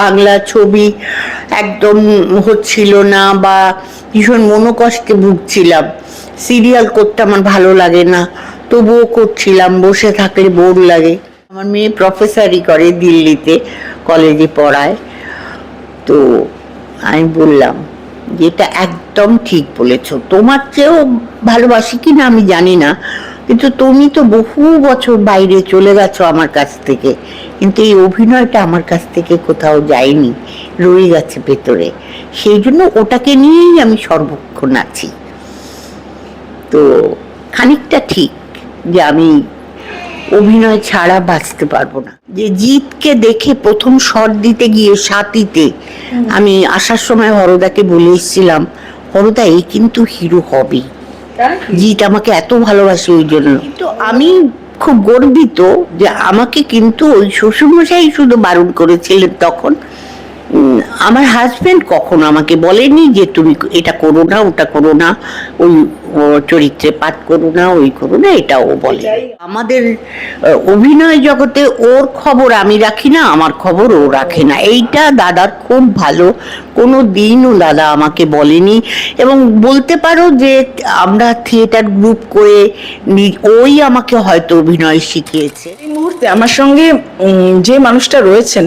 বাংলা ছবি একদম হচ্ছিল না বা ভীষণ মনোকষ্টে ভুগছিলাম। সিরিয়াল করতে আমার ভালো লাগে না, তবুও করছিলাম, বসে থাকলে বোর লাগে। আমার মেয়ে প্রফেসরই করে দিল্লিতে কলেজে পড়ায়। তো আমি বললাম যেটা একদম ঠিক বলেছ। তোমার চেয়েও ভালোবাসি কি না আমি জানি না, কিন্তু তুমি তো বহু বছর বাইরে চলে গেছো আমার কাছ থেকে। কিন্তু এই অভিনয়টা আমার কাছ থেকে কোথাও যায়নি রয়ে গেছে ভেতরে। সেই জন্য ওটাকে নিয়েই আমি সর্বক্ষণ আছি। তো খানিকটা ঠিক যে আমি অভিনয় ছাড়া বাঁচতে পারব না। যে জিতকে দেখে প্রথম শট দিতে গিয়ে সাতিতে আমি আসার সময় হরদাকে বলে এসেছিলাম হরদা এই কিন্তু হিরো হবেই। জিৎ আমাকে এত ভালোবাসে ওই জন্য। কিন্তু আমি খুব গর্বিত যে আমাকে কিন্তু ওই শ্বশুরমশাই শুধু বারণ করেছিলেন তখন। আমার হাজবেন্ড কখনো আমাকে বলেনি যে তুমি এটা করো না, ওটা করো না, ওই চরিত্রে পাঠ করো না, ওই করো না এটাও বলে। আমাদের অভিনয় জগতে ওর খবর আমি রাখি না, আমার খবর ও রাখে না। এইটা দাদার খুব ভালো। কোনো দিনও দাদা আমাকে বলেনি। এবং বলতে পারো যে আমরা থিয়েটার গ্রুপ করে ওই আমাকে হয়তো অভিনয় শিখিয়েছে। এই মুহূর্তে আমার সঙ্গে যে মানুষটা রয়েছেন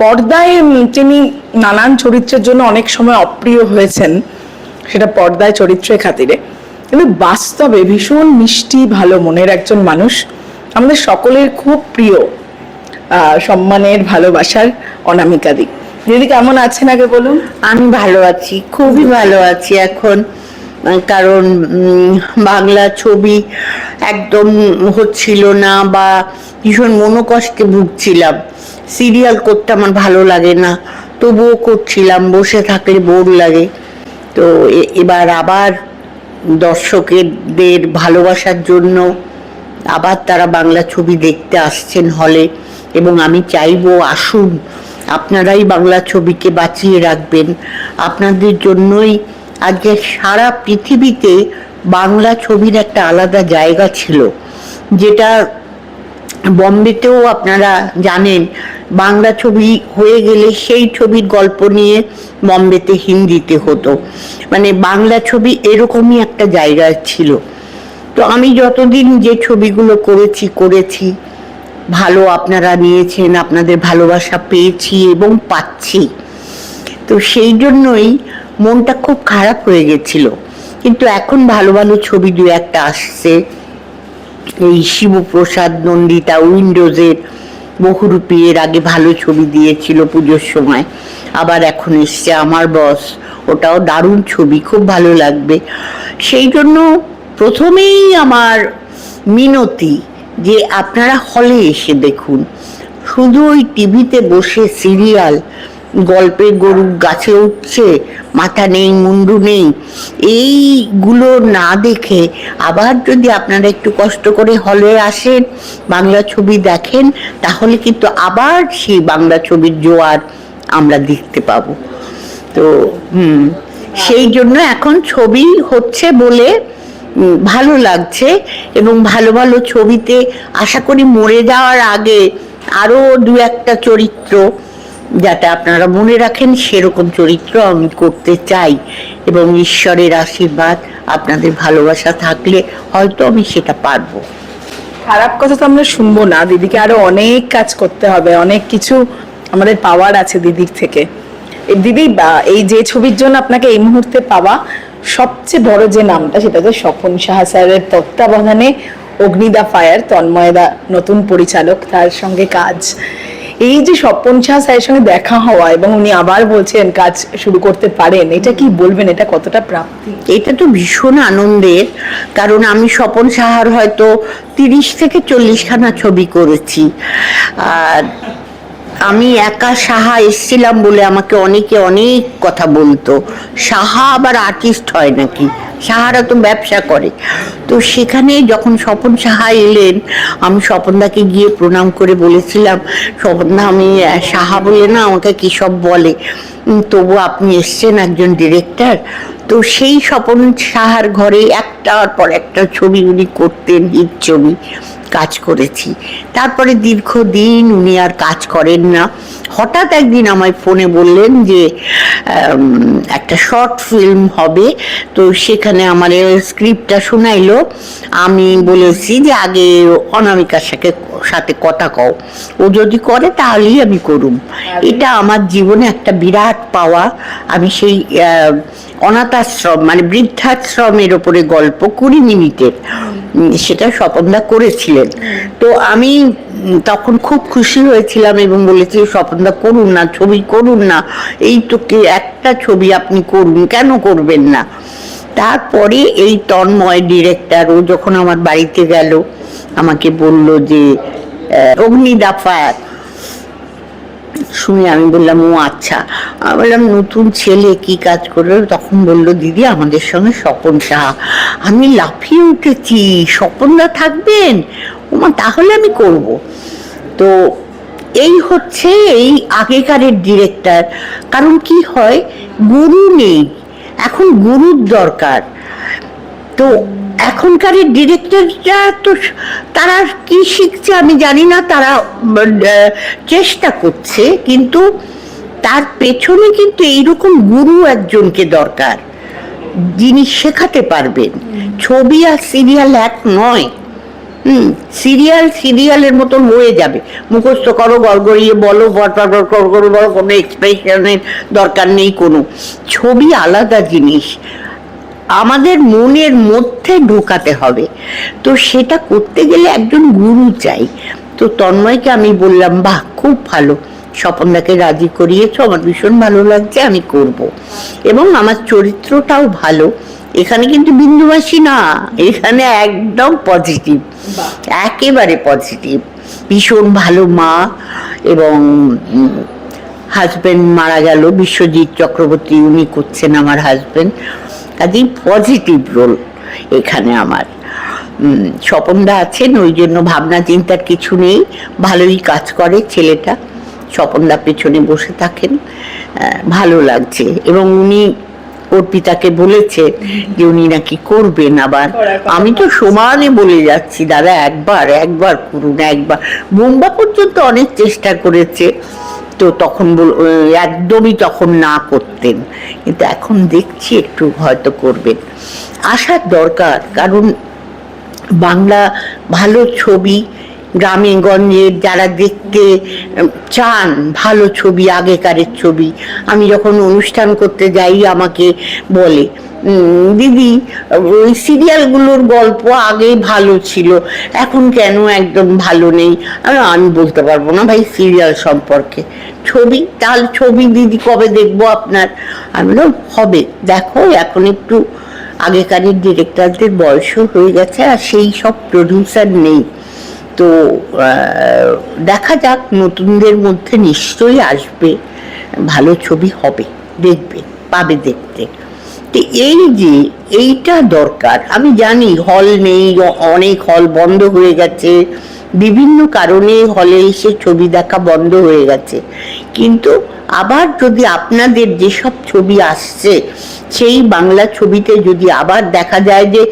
পর্দায় তিনি নানান চরিত্রের জন্য অনেক সময় অপ্রিয় হয়েছেন। সেটা পর্দায় চরিত্রের খাতিরে। কিন্তু বাস্তবে ভীষণ মিষ্টি, ভালো মনের একজন মানুষ। আমাদের সকলের খুব প্রিয় সম্মানের, ভালোবাসার অনামিকা দিক দিদি, কেমন আছেন আগে বলুন? আমি ভালো আছি, খুবই ভালো আছি এখন। কারণ বাংলা ছবি একদম হচ্ছিল না বা ভীষণ মনোকষ্টে ভুগছিলাম। সিরিয়াল করতে আমার ভালো লাগে না। তবুও করছিলাম, বসে থাকলে বোর লাগে। তো এবার আবার দর্শকদের ভালোবাসার জন্য আবার তারা বাংলা ছবি দেখতে আসছেন হলে। এবং আমি চাইব আসুন, আপনারাই বাংলা ছবিকে বাঁচিয়ে রাখবেন। আপনাদের জন্যই আজকে সারা পৃথিবীতে বাংলা ছবির একটা আলাদা জায়গা ছিল, যেটা বম্বেতেও আপনারা জানেন, বাংলা ছবি হয়ে গেলে সেই ছবির গল্প নিয়ে বম্বেতে হিন্দিতে হতো। মানে বাংলা ছবি এরকমই একটা জায়গায় ছিল। তো আমি যতদিন যে ছবিগুলো করেছি করেছি, ভালো আপনারা নিয়েছেন, আপনাদের ভালোবাসা পেয়েছি এবং পাচ্ছি। তো সেই জন্যই মনটা খুব খারাপ হয়ে গেছিল। কিন্তু এখন ভালো ভালো ছবি দু একটা আসছে। এই শিবপ্রসাদ নন্দিতা উইন্ডোজের বহুরূপী, এর আগে ভালো ছবি দিয়েছিল পুজোর সময়। আবার এখন এসছে আমার বস। ওটাও দারুণ ছবি, খুব ভালো লাগবে। সেই জন্য প্রথমেই আমার মিনতি যে আপনারা হলে এসে দেখুন। শুধু ওই টিভিতে বসে সিরিয়াল গল্পের গরু গাছে উঠছে, মাথা নেই, মুন্ডু নেই, এইগুলো না দেখে আবার যদি আপনারা একটু কষ্ট করে হলে আসেন, বাংলা ছবি দেখেন, তাহলে কিন্তু আবার সেই বাংলা ছবির জোয়ার আমরা দেখতে পাবো। তো, হুম, সেই জন্য এখন ছবি হচ্ছে বলে ভালো লাগছে এবং ভালো ভালো ছবিতে আশা করি মরে যাওয়ার আগে আরও দু একটা চরিত্র যাতে আপনারা মনে রাখেন সেরকম চরিত্র আমি করতে চাই এবং ঈশ্বরের আশীর্বাদ, আপনাদের ভালোবাসা থাকলে হয়তো আমি সেটা পারব। খারাপ কথা তো আমরা শুনব না। দিদিকে আরও অনেক কাজ করতে হবে, অনেক কিছু আমাদের পাওয়ার আছে দিদির থেকে। দিদি এই যে ছবির জন্য আপনাকে এই মুহূর্তে পাওয়া সবচেয়ে বড় যে নামটা, সেটা হচ্ছে স্বপন সাহা স্যারের তত্ত্বাবধানে অগ্নিদা ফায়ার, তন্ময়দা নতুন পরিচালক, তার সঙ্গে কাজ। এই যে স্বপন সাহা স্যারের সঙ্গে দেখা হওয়া এবং উনি আবার বলছেন কাজ শুরু করতে পারেন, এটা কি বলবেন? এটা কতটা প্রাপ্তি? এটা তো ভীষণ আনন্দের, কারণ আমি স্বপন সাহার হয়তো তিরিশ থেকে চল্লিশখানা ছবি করেছি। আর আমি একা সাহা এসছিলাম বলে আমাকে অনেকে অনেক কথা বলতো। সাহা আবার আর্টিস্ট হয় নাকি? সাহারা তো ব্যবসা করে। তো সেখানে যখন স্বপন সাহা এলেন, আমি স্বপনদাকে গিয়ে প্রণাম করে বলেছিলাম, স্বপনদা, আমি সাহা বলে না আমাকে কী সব বলে? তবু আপনি এসছেন একজন ডিরেক্টর তো সেই স্বপন সাহার ঘরে একটার পর একটা ছবি উনি করতেন হিট ছবি। কাজ করেছি। তারপরে দীর্ঘদিন উনি আর কাজ করেন না। হঠাৎ একদিন আমায় ফোনে বললেন যে একটা শর্ট ফিল্ম হবে। তো সেখানে আমার স্ক্রিপ্টটা শোনাইলো। আমি বলেছি যে আগে অনামিকার সাথে সাথে কথা কও। ও যদি করে তাহলেই আমি করুম। এটা আমার জীবনে একটা বিরাট পাওয়া। আমি সেই অনাথাশ্রম মানে বৃদ্ধাশ্রমের ওপরে গল্প কুড়ি মিনিটের। সেটা স্বপনদা করেছিলেন। তো আমি তখন খুব খুশি হয়েছিলাম এবং বলেছি স্বপনদা করুন না ছবি করুন না। এই তো কি একটা ছবি আপনি করুন কেন করবেন না? তারপরে এই তন্ময় ডিরেক্টর ও যখন আমার বাড়িতে গেল আমাকে বলল যে আহ, অগ্নিদা ফায়ার শুনে আমি বললাম, ও আচ্ছা। বললাম, নতুন ছেলে কি কাজ করবে? তখন বলল, দিদি, আমাদের সঙ্গে স্বপন সাহা আমি লাফিয়ে উঠেছি স্বপনদা থাকবেন? ওমা তাহলে আমি করব। তো এই হচ্ছে এই আগেকারের ডিরেক্টর কারণ কি হয়, গুরু নেই। এখন গুরুর দরকার। তো এখনকার ডিরেক্টররা তো তারা কি শিখছে আমি জানি না, তারা চেষ্টা করছে, কিন্তু তার পেছনে কিন্তু এইরকম গুরু একজনকে দরকার, যিনি শেখাতে পারবেন। ছবি আর সিরিয়াল এক নয়। হুম, সিরিয়াল সিরিয়ালের মতন হয়ে যাবে। মুখস্থ করো, গড়গড়িয়ে বলো বড় করো বলো কোনো এক্সপ্রেশনের দরকার নেই কোনো। ছবি আলাদা জিনিস। আমাদের মনের মধ্যে ঢোকাতে হবে। তো সেটা করতে গেলে একজন গুরু চাই। তো তন্ময়কে আমি বললাম, বাহ, খুব ভালো। স্বপনদাকে রাজি করিয়েছো, আমার ভীষণ ভালো লাগছে, আমি করব। এবং আমার চরিত্রটাও ভালো। এখানে কিন্তু বিন্দুবাসী না, এখানে একদম পজিটিভ একেবারে পজিটিভ ভীষণ ভালো মা এবং হাজবেন্ড মারা গেল, বিশ্বজিৎ চক্রবর্তী, উনি করছেন আমার হাজবেন্ড কাজেই পজিটিভ রোল এখানে আমার। স্বপনদা আছেন ওই জন্য ভাবনা চিন্তার কিছু নেই। ভালোই কাজ করে ছেলেটা। স্বপনদা পেছনে বসে থাকেন। ভালো লাগছে। এবং উনি অর্পিতাকে বলেছে যে উনি নাকি করবেন আবার। আমি তো সমানে বলে যাচ্ছি দাদা একবার একবার করুন একবার। বোম্বা পর্যন্ত অনেক চেষ্টা করেছে। তো তখন বল- একদমই তখন না করতেন। কিন্তু এখন দেখছি একটু হয়তো করবেন। আসার দরকার, কারণ বাংলা ভালো ছবি গ্রামে গঞ্জে যারা দেখতে চান ভালো ছবি, আগেকারের ছবি। আমি যখন অনুষ্ঠান করতে যাই, আমাকে বলে দিদি, ওই সিরিয়ালগুলোর গল্প আগে ভালো ছিল, এখন কেন একদম ভালো নেই? আমি বলতে পারব না ভাই সিরিয়াল সম্পর্কে। ছবি, তাহলে ছবি দিদি কবে দেখব আপনার? আমি হবে, দেখো, এখন একটু আগেকারের ডিরেক্টরদের বয়সও হয়ে গেছে, আর সেই সব প্রডিউসার নেই। তো দেখা যাক, নতুনদের মধ্যে নিশ্চয়ই আসবে, ভালো ছবি হবে, দেখবে, পাবে দেখতে। তো এই যে, এইটা দরকার, আমি জানি হল নেই, অনেক হল বন্ধ হয়ে গেছে, বিভিন্ন কারণে হলে এসে ছবি দেখা বন্ধ হয়ে গেছে। কিন্তু আবার যদি আপনাদের যেসব ছবি আসছে, সেই বাংলা ছবিতে যদি আবার দেখা যায় যে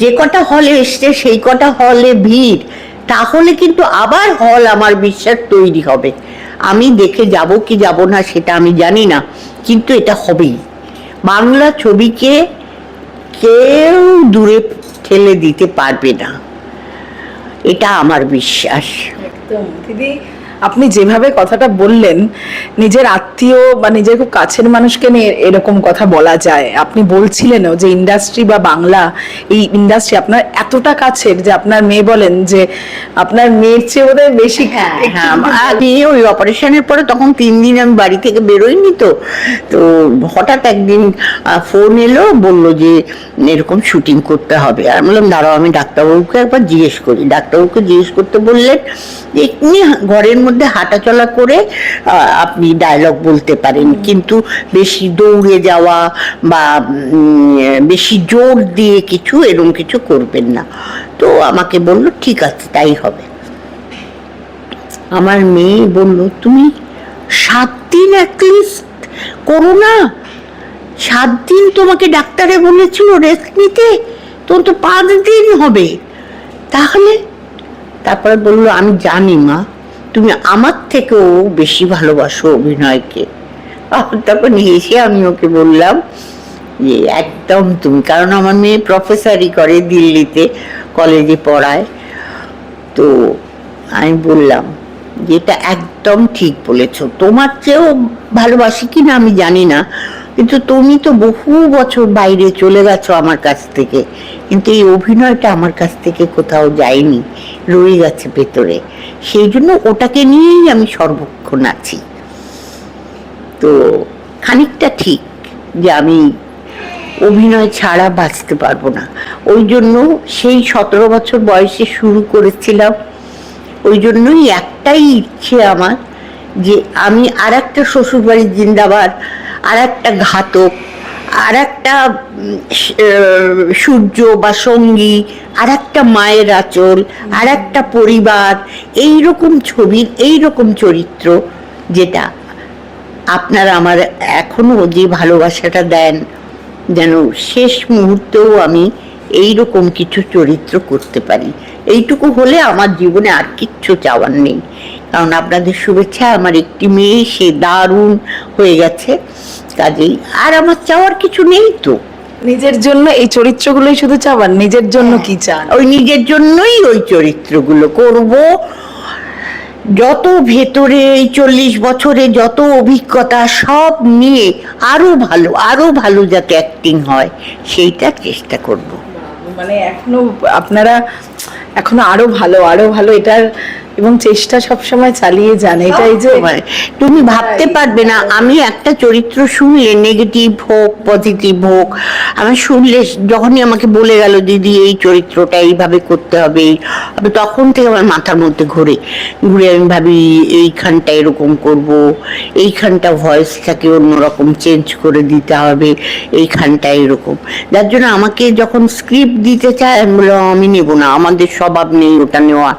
যে কটা হলে এসছে, সেই কটা হলে ভিড় তাহলে কিন্তু আবার হল আমার বিশ্বাস তৈরি হবে। আমি দেখে যাব কি যাব না সেটা আমি জানি না, কিন্তু এটা হবেই। বাংলা ছবিকে কেউ দূরে ঠেলে দিতে পারবে না। এটা আমার বিশ্বাস। একদম। দিদি আপনি যেভাবে কথাটা বললেন নিজের আত্মীয় বা নিজের খুব কাছের মানুষকে নিয়ে এরকম কথা বলা যায়। আপনি বলছিলেনও যে ইন্ডাস্ট্রি বা বাংলা এই ইন্ডাস্ট্রি আপনার এতটা কাছের যে আপনার মেয়ে বলেন যে আপনার মেয়ের চেয়ে বোধহয় বেশি হ্যাঁ হ্যাঁ আমি ওই অপারেশনের পরে তখন তিন দিন আমি বাড়ি থেকে বেরোইনি তো। তো হঠাৎ একদিন ফোন এলো বলল যে এরকম শুটিং করতে হবে। আর বললাম দাঁড়াও আমি ডাক্তারবাবুকে একবার জিজ্ঞেস করি। ডাক্তারবাবুকে জিজ্ঞেস করতে বললেন যে এমনি ঘরের মধ্যে হাঁটাচলা করে আপনি ডায়লগ বলতে পারেন। কিন্তু বেশি দৌড়ে যাওয়া বা বেশি জোর দিয়ে কিছু এরকম কিছু করবেন না। তো আমাকে বলল ঠিক আছে তাই হবে। আমার মেয়ে বলল তুমি সাত দিন অ্যাটলিস্ট করো না। সাত দিন তোমাকে ডাক্তারে বলেছিল রেস্ট নিতে তোমার তো পাঁচ দিন হবে। তাহলে? তারপরে বলল আমি জানি মা তুমি আমার থেকেও বেশি ভালোবাসো অভিনয়কে। তখন এসে আমি ওকে বললাম যে, একদম তুমি। কারণ আমার মেয়ে প্রফেসরই করে দিল্লিতে, কলেজে পড়ায়। তো আমি বললাম যে এটা একদম ঠিক বলেছ। তোমার চেয়েও ভালোবাসি কি না আমি জানি না। কিন্তু তুমি তো বহু বছর বাইরে চলে গেছো আমার কাছ থেকে। কিন্তু এই অভিনয়টা আমার কাছ থেকে কোথাও যায়নি, রয়ে গেছে ভেতরে। সেই জন্য ওটাকে নিয়েই আমি সর্বক্ষণ আছি। তো খানিকটা ঠিক যে আমি অভিনয় ছাড়া বাঁচতে পারব না। ওই জন্য সেই সতেরো বছর বয়সে শুরু করেছিলাম। ওই জন্যই একটাই ইচ্ছে আমার যে আমি আর একটা শ্বশুরবাড়ির জিন্দাবাদ আর একটা ঘাতক আর একটা সূর্য বা সঙ্গী আর একটা মায়ের আঁচল আর একটা পরিবার এই রকম ছবির এই রকম চরিত্র যেটা আপনারা আমার এখনও যে ভালোবাসাটা দেন, যেন শেষ মুহূর্তেও আমি এই রকম কিছু চরিত্র করতে পারি। এইটুকু হলে আমার জীবনে আর কিচ্ছু চাওয়ার নেই। কারণ আপনাদের শুভেচ্ছা আমার একটি মেয়ে সে দারুণ হয়ে গেছে। কাজেই আর আমার চাওয়ার কিছু নেই তো। নিজের জন্য এই চরিত্রগুলোই শুধু চাবার নিজের জন্য কি চান? ওই নিজের জন্যই ওই চরিত্রগুলো করব। যত ভেতরে এই চল্লিশ বছরে যত অভিজ্ঞতা সব নিয়ে আরও ভালো আরও ভালো যাতে অ্যাক্টিং হয় সেইটা চেষ্টা করব। মানে এখনও আপনারা এখনও আরও ভালো আরও ভালো এটার এবং চেষ্টা সব সময় চালিয়ে যান এটাই যে তুমি ভাবতে পারবে না। আমি একটা চরিত্র শুনলে নেগেটিভ হোক পজিটিভ হোক আমি শুনলে যখনই আমাকে বলে গেল দিদি এই চরিত্রটা এইভাবে করতে হবে। তখন থেকে আমার মাথার মধ্যে ঘুরে। ঘুরে আমি ভাবি এইখানটা এরকম করব এইখানটা ভয়েসটাকে অন্যরকম চেঞ্জ করে দিতে হবে এইখানটা এরকম। যার জন্য আমাকে যখন স্ক্রিপ্ট দিতে চায় আমি বললাম আমি নেব না আমাদের স্বভাব নেই ওটা নেওয়ার।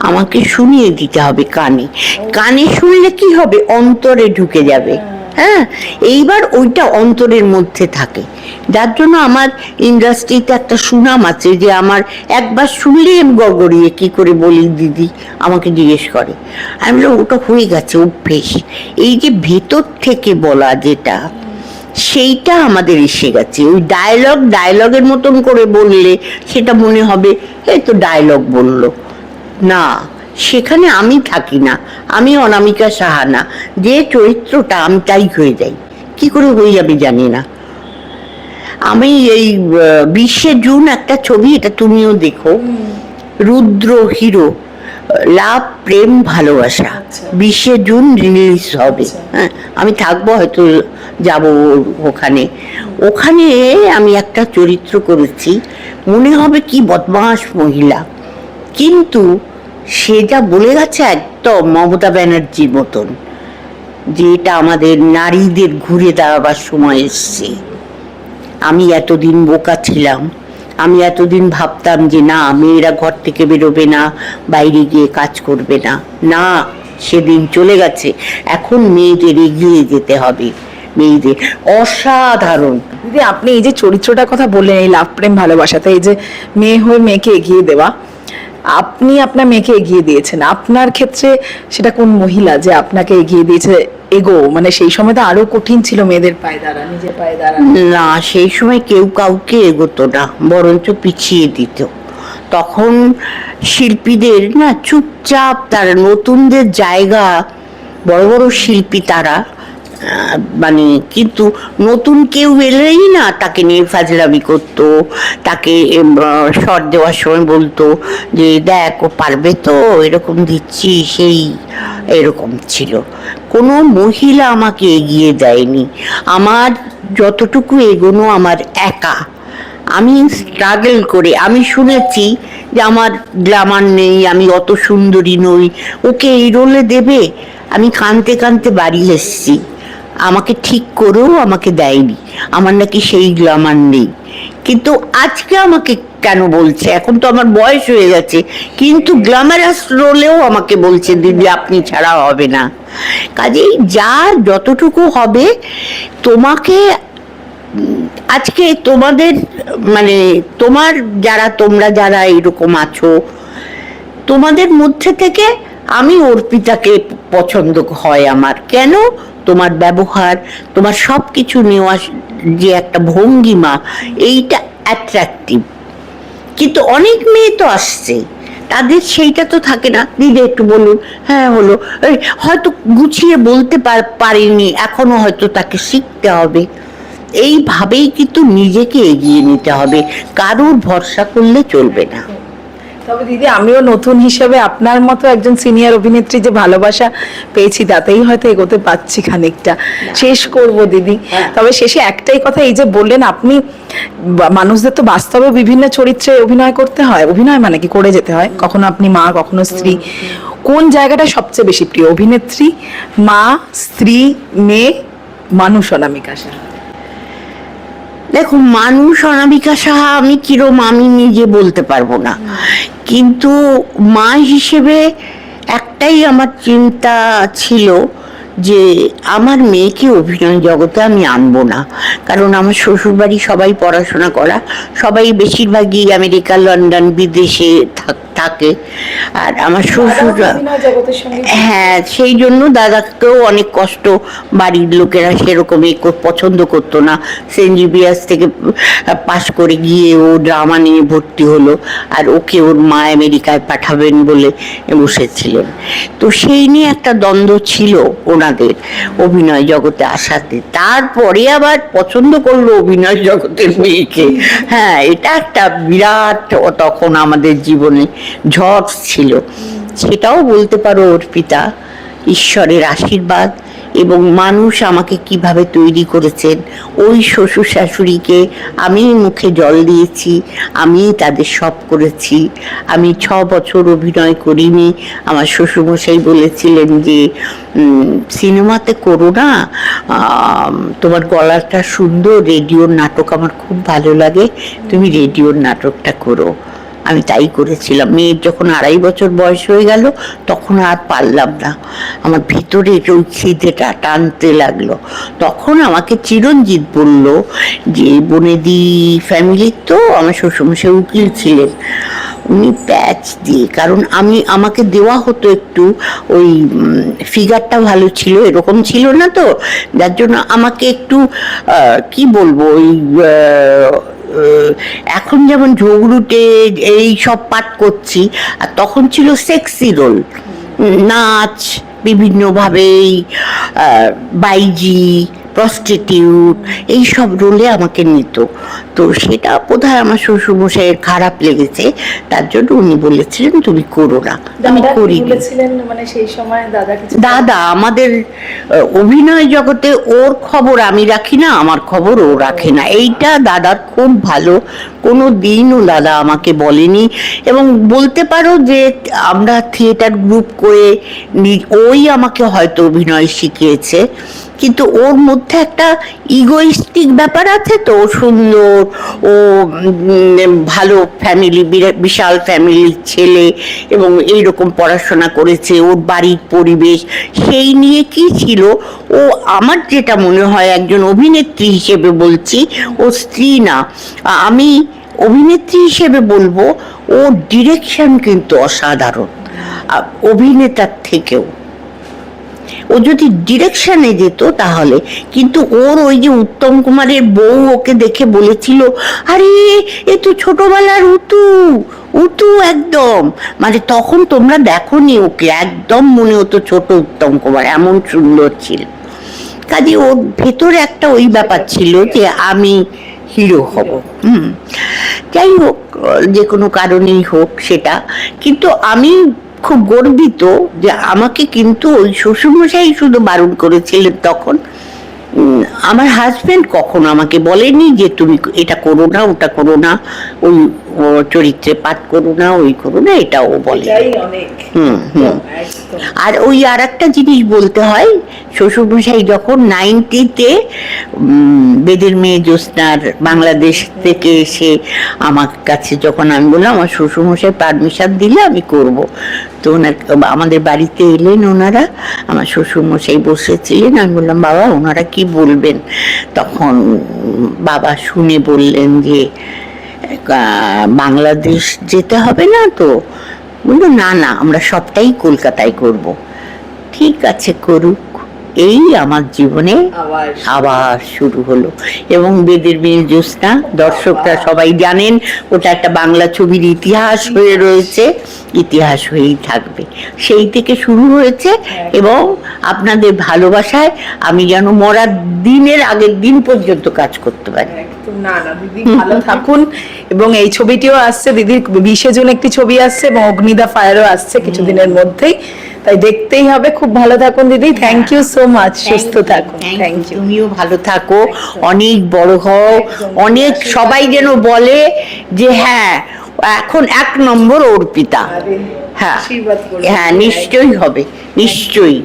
আমাকে শুনিয়ে দিতে হবে কানে। কানে শুনলে কি হবে? অন্তরে ঢুকে যাবে। হ্যাঁ? এইবার ওইটা অন্তরের মধ্যে থাকে। যার জন্য আমার ইন্ডাস্ট্রিতে একটা সুনাম আছে যে আমার একবার শুনলেই আমি গড়গড়িয়ে কি করে বলি, দিদি, আমাকে জিজ্ঞেস করে। আমি বললাম, ওটা হয়ে গেছে অভ্যেস এই যে ভেতর থেকে বলা যেটা, সেইটা আমাদের এসে গেছে। ওই ডায়লগ ডায়লগের মতন করে বললে সেটা মনে হবে, এই তো ডায়লগ বলল। না সেখানে আমি থাকি না আমি অনামিকা সাহানা যে চরিত্রটা আমি তাই হয়ে যাই। কি করে হয়ে যাবে জানি না। আমি এই বিশে জুন একটা ছবি এটা তুমিও দেখো। রুদ্র হিরো লাভ প্রেম ভালোবাসা। আচ্ছা। বিশে জুন রিলিজ হবে। হ্যাঁ আমি থাকব হয়তো যাব ওখানে। ওখানে আমি একটা চরিত্র করেছি মনে হবে কি বদমাস মহিলা। কিন্তু সে যা বলে গেছে একদম মমতা ব্যানার্জির মতন যে এটা আমাদের নারীদের ঘুরে দাঁড়াবার সময় এসছে। আমি এতদিন বোকা ছিলাম, আমি এতদিন ভাবতাম যে না, মেয়েরা ঘর থেকে বেরোবে না, বাইরে গিয়ে কাজ করবে না। না, সেদিন চলে গেছে। এখন মেয়েদের এগিয়ে যেতে হবে, মেয়েদের অসাধারণ। দিদি, আপনি এই যে চরিত্রটার কথা বললেন, এই লাভ প্রেম ভালোবাসাতে এই যে মেয়ে হয়ে মেয়েকে এগিয়ে দেওয়া আপনি আপনার মেয়েকে এগিয়ে দিয়েছেন। আপনার ক্ষেত্রে সেটা কোন মহিলা যে আপনাকে এগিয়ে দিয়েছে? এগো মানে সেই সময় তো আরও কঠিন ছিল মেয়েদের পায়ে দাঁড়া নিজের পায়ে দাঁড়া না, সেই সময় কেউ কাউকে এগোতো না, বরঞ্চ পিছিয়ে দিত। তখন শিল্পীদের না চুপচাপ তারা, নতুনদের জায়গা, বড় বড় শিল্পী তারা মানে কিন্তু নতুন কেউ এলেই না তাকে নিয়ে ফাজলামি করতো, তাকে শর্ট দেওয়ার সময় বলতো যে, দেখ, ও পারবে তো, এরকম দিচ্ছি, সেই এরকম ছিল। কোনো মহিলা আমাকে এগিয়ে দেয়নি। আমার যতটুকু এগোনো আমার একা। আমি স্ট্রাগল করে, আমি শুনেছি যে আমার গ্লামার নেই, আমি অত সুন্দরী নই, ওকে এই রোলে দেবে? আমি কানতে কানতে বাড়ি এসেছি। আমাকে ঠিক করেও আমাকে দেয়নি। আমার নাকি সেই গ্লামার নেই। কিন্তু আজকে আমাকে কেন বলছে? এখন তো আমার বয়স হয়ে গেছে। কিন্তু গ্ল্যামারাস রোলেও আমাকে বলছে, দিদি, আপনি ছাড়া হবে না। কাজেই যা যতটুকু হবে, তোমাকে, আজকে তোমাদের মানে তোমার যারা, তোমরা যারা এরকম আছো, তোমাদের মধ্যে থেকে আমি অর্পিতাকে পছন্দ হয় আমার। কেন? তোমার ব্যবহার, তোমার সব কিছু নেওয়া যে একটা ভঙ্গিমা, এইটা অ্যাট্রাকটিভ কিন্তু অনেক মেয়ে তো আসছে, তাদের সেইটা তো থাকে না। দিদি একটু বলুন হ্যাঁ হলো। হয়তো গুছিয়ে বলতে পার- পারেনি, এখনও হয়তো তাকে শিখতে হবে। এইভাবেই কিন্তু নিজেকে এগিয়ে নিতে হবে, কারোর ভরসা করলে চলবে না। তবে দিদি আমিও নতুন হিসেবে আপনার মতো একজন সিনিয়র অভিনেত্রী যে ভালোবাসা পেয়েছি তাতেই হয়তো এগোতে পাচ্ছি খানিকটা। শেষ করব দিদি। তবে শেষে একটাই কথা এই যে বললেন আপনি মানুষদের তো বাস্তবে বিভিন্ন চরিত্রে অভিনয় করতে হয়। অভিনয় মানে কি? করে যেতে হয়। কখনো আপনি মা কখনো স্ত্রী। কোন জায়গাটা সবচেয়ে বেশি প্রিয়? অভিনেত্রী মা স্ত্রী মেয়ে মানুষ অনামিকা সাহা দেখো, মানুষ অনামিকা সাহা, আমি কিরম, আমি নিজে বলতে পারব না। কিন্তু মা হিসেবে একটাই আমার চিন্তা ছিল যে আমার মেয়েকে অভিনয় জগতে আমি আনব না। কারণ আমার শ্বশুরবাড়ি সবাই পড়াশোনা করা সবাই বেশিরভাগই আমেরিকা লন্ডন বিদেশে থাকে আর আমার সঙ্গে হ্যাঁ সেই জন্য দাদাকেও অনেক কষ্ট। বাড়ির লোকেরা সেরকমই পছন্দ করতো না। সেন্ট জিভিয়ার্স থেকে পাশ করে গিয়ে ও ড্রামা নিয়ে ভর্তি হলো। আর ওকে ওর মা আমেরিকায় পাঠাবেন বলে বসেছিলেন। তো সেই নিয়ে একটা দ্বন্দ্ব ছিল ওনাদের অভিনয় জগতে আসাতে। তারপরে আবার পছন্দ করল অভিনয় জগতের মেয়েকে। হ্যাঁ এটা একটা বিরাট তখন আমাদের জীবনে ঝড় ছিল। সেটাও বলতে পারো অর্পিতা, ঈশ্বরের আশীর্বাদ। এবং মানুষ আমাকে কীভাবে তৈরি করেছেন। ওই শ্বশুর শাশুড়িকে আমি মুখে জল দিয়েছি, আমি তাদের সব করেছি। আমি ছ বছর অভিনয় করিনি। আমার শ্বশুরমশাই বলেছিলেন যে সিনেমাতে করো না। তোমার গলাটা সুন্দর, রেডিওর নাটক আমার খুব ভালো লাগে। তুমি রেডিওর নাটকটা করো। আমি তাই করেছিলাম। মেয়ের যখন আড়াই বছর বয়স হয়ে গেল, তখন আর পারলাম না। আমার ভিতরে ওই খিদেটা টানতে লাগল। তখন আমাকে চিরঞ্জিত বলল যে বনেদি ফ্যামিলির তো আমার শ্বশুরমশাই উকিল ছিলেন। উনি প্যাচ দিয়ে কারণ আমি আমাকে দেওয়া হতো একটু ওই ফিগারটা ভালো ছিল এরকম ছিল না তো যার জন্য আমাকে একটু কি বলব ওই এখন যেমন ঝগড়ুটে এই সব পাঠ করছি আর তখন ছিল সেক্সি রোল নাচ বিভিন্নভাবে এই, আহ, বাইজি প্রস্টিটিউট এই সব রোলে আমাকে নিত। তো সেটা বোধহয় আমার শ্বশুরমশাইয়ের খারাপ লেগেছে তার জন্য উনি বলেছিলেন তুমি করো না আমি করি মানে সেই সময় দাদা দাদা আমাদের অভিনয় জগতে ওর খবর আমি রাখি না আমার খবর ও রাখে না। এইটা দাদার খুব ভালো কোনো দিনও দাদা আমাকে বলেনি। এবং বলতে পারো যে আমরা থিয়েটার গ্রুপ করে ওই আমাকে হয়তো অভিনয় শিখিয়েছে। কিন্তু ওর মধ্যে একটা ইগোইস্টিক ব্যাপার আছে তো সুন্দর, ও ভালো ফ্যামিলি বিশাল ফ্যামিলির ছেলে এবং এইরকম পড়াশোনা করেছে, ওর বাড়ির পরিবেশ সেই নিয়ে কি ছিল? ও আমার যেটা মনে হয় একজন অভিনেত্রী হিসেবে বলছি, ও স্ত্রী না। আমি অভিনেত্রী হিসেবে বলব ও ডিরেকশন কিন্তু অসাধারণ। অভিনেতার থেকেও। ও যদি ডিরেকশনে যেত তাহলে, কিন্তু ওর ওই যে উত্তম কুমারের বউ ওকে দেখে বলেছিল, আরে, এ তো ছোটবেলার উতু উতু একদম। মানে তখন তোমরা দেখো নি ওকে, একদম মনে হতো ছোট উত্তম কুমার, এমন সুন্দর ছিল। কাজে ওর ভেতরে একটা ওই ব্যাপার ছিল যে আমি হিরো হব। হুম। যাই হোক যে কোনো কারণেই হোক সেটা। কিন্তু আমি খুব গর্বিত যে আমাকে কিন্তু ওই শ্বশুরমশাই শুধু বারণ করেছিলেন তখন। আমার হাজবেন্ড কখনো আমাকে বলেনি যে তুমি এটা করো না ওটা করো না ওই চরিত্রে পাঠ করো না ওই করো না এটাও বলে হুম হুম। আর ওই আর একটা জিনিস বলতে হয় শ্বশুরমশাই যখন নাইনটিতে বেদের মেয়ে জ্যোৎস্নার বাংলাদেশ থেকে এসে আমার কাছে যখন আমি বললাম আমার শ্বশুরমশাই পারমিশন দিলে আমি করব। তো ওনার আমাদের বাড়িতে এলেন ওনারা আমার শ্বশুরমশাই বসেছিলেন আমি বললাম বাবা ওনারা কি বলবেন। তখন বাবা শুনে বললেন যে বাংলাদেশ যেতে হবে না তো? বলল, না না, আমরা সবটাই কলকাতায় করব। ঠিক আছে, করুক। এই আমার জীবনে আবার শুরু। হলো। এবং বেদের মেয়ে জ্যোৎস্না দর্শকরা সবাই জানেন ওটা একটা বাংলা ছবির ইতিহাস হয়ে রয়েছে ইতিহাস হয়েই থাকবে। সেই থেকে শুরু হয়েছে এবং আপনাদের ভালোবাসায় আমি যেন মরার দিনের আগের দিন পর্যন্ত কাজ করতে পারি। না না দিদি ভালো থাকুন। এবং এই ছবিটিও আসছে দিদির বিশে জুন একটি ছবি আসছে এবং অগ্নিদা ফায়ারও আসছে কিছুদিনের মধ্যেই। তাই দেখতেই হবে। খুব ভালো থাকুন দিদি। থ্যাংক ইউ সো মাচ সুস্থ থাকুন। থ্যাংক ইউ তুমিও ভালো থাকো। অনেক বড় হও। অনেক সবাই যেন বলে যে হ্যাঁ এখন এক নম্বর অর্পিতা হ্যাঁ। হ্যাঁ নিশ্চয়ই হবে। নিশ্চয়ই।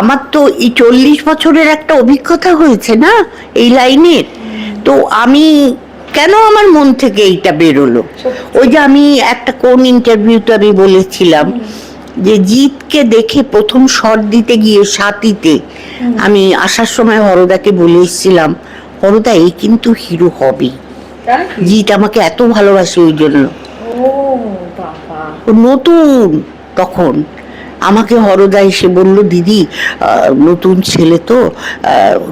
আমার তো এই চল্লিশ বছরের একটা অভিজ্ঞতা হয়েছে না এই লাইনের? তো আমি কেন আমার মন থেকে এইটা বেরোলো? ওই যে আমি একটা কোন ইন্টারভিউতে আমি বলেছিলাম যে জিতকে দেখে প্রথম শট দিতে গিয়ে সাতিতে আমি আসার সময় হরদাকে বলে এসেছিলাম হরদা এই কিন্তু হিরো হবেই জিৎ আমাকে এত ভালোবাসে ওই জন্য। নতুন তখন। আমাকে হরদা এসে বলল দিদি নতুন ছেলে তো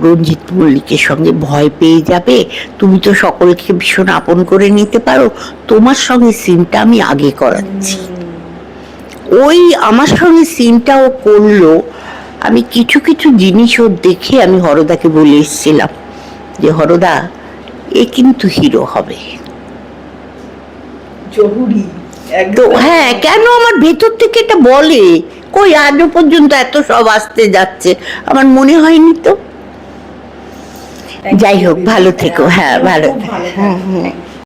রঞ্জিত মল্লিকের সঙ্গে ভয় পেয়ে যাবে। তুমি তো সকলকে ভীষণ আপন করে নিতে পারো। তোমার সঙ্গে সিনটা আমি আগে করাচ্ছি। ওই আমার সঙ্গে সিনটা ও করল। আমি কিছু কিছু জিনিস ওর দেখে আমি হরদাকে বলে এসেছিলাম যে হরদা এ কিন্তু হিরো হবে। জহুরি তো হ্যাঁ কেন আমার ভেতর থেকে এটা বলে? কই আজও পর্যন্ত এত সব আসতে যাচ্ছে? আমার মনে হয়নি তো। যাই হোক ভালো থেকো। হ্যাঁ ভালো খুব ভালো হ্যাঁ হ্যাঁ।